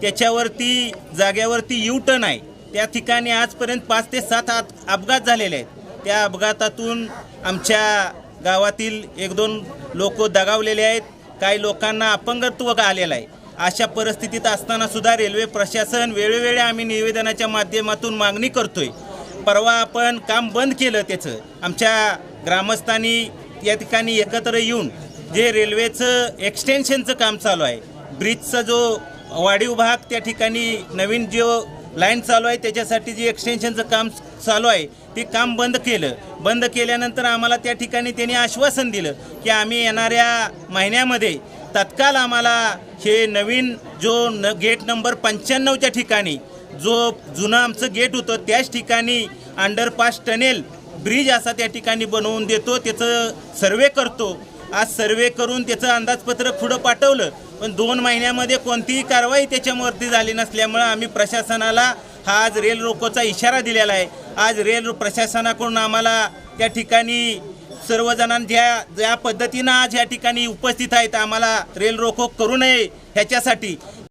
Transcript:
त्याच्यावरती जाग्यावरती U turn आहे. त्या ठिकाणी आजपर्यंत पाच ते सात आत अपघात झालेले आहेत. त्या अपघातातून आमच्या गावातील एक दोन लोक दगावलेले आहेत. काही लोकांना अपंगत्व आलेलं आहे. अशा परिस्थितीत असतानासुद्धा रेल्वे प्रशासन वेळोवेळी आम्ही निवेदनाच्या माध्यमातून मागणी करतोय. परवा आपण काम बंद केलं त्याचं. आमच्या ग्रामस्थांनी या ठिकाणी एकत्र येऊन जे रेल्वेचं एक्सटेन्शनचं काम चालू आहे ब्रिजचा जो वाढीव भाग त्या ठिकाणी नवीन जो लाईन चालू आहे त्याच्यासाठी जे एक्सटेन्शनचं काम चालू आहे ते काम बंद केलं. बंद केल्यानंतर आम्हाला त्या ठिकाणी त्यांनी आश्वासन दिलं की आम्ही येणाऱ्या महिन्यामध्ये तत्काल आम्हाला हे नवीन जो न गेट नंबर पंच्याण्णवच्या ठिकाणी जो जुनं आमचं गेट होतं त्याच ठिकाणी अंडरपास टनेल ब्रिज असा त्या ठिकाणी बनवून देतो त्याचं सर्वे करतो. आज सर्वे करून त्याचं अंदाजपत्रक पुढं पाठवलं. पण दोन महिन्यामध्ये कोणतीही कारवाई त्याच्यावरती झाली नसल्यामुळं आम्ही प्रशासनाला हा आज रेल रोकोचा इशारा दिलेला आहे. आज रेल प्रशासनाकडून आम्हाला त्या ठिकाणी सर्वजणां ज्या ज्या पद्धतीनं आज या ठिकाणी उपस्थित आहेत आम्हाला रेल रोको करू नये ह्याच्यासाठी.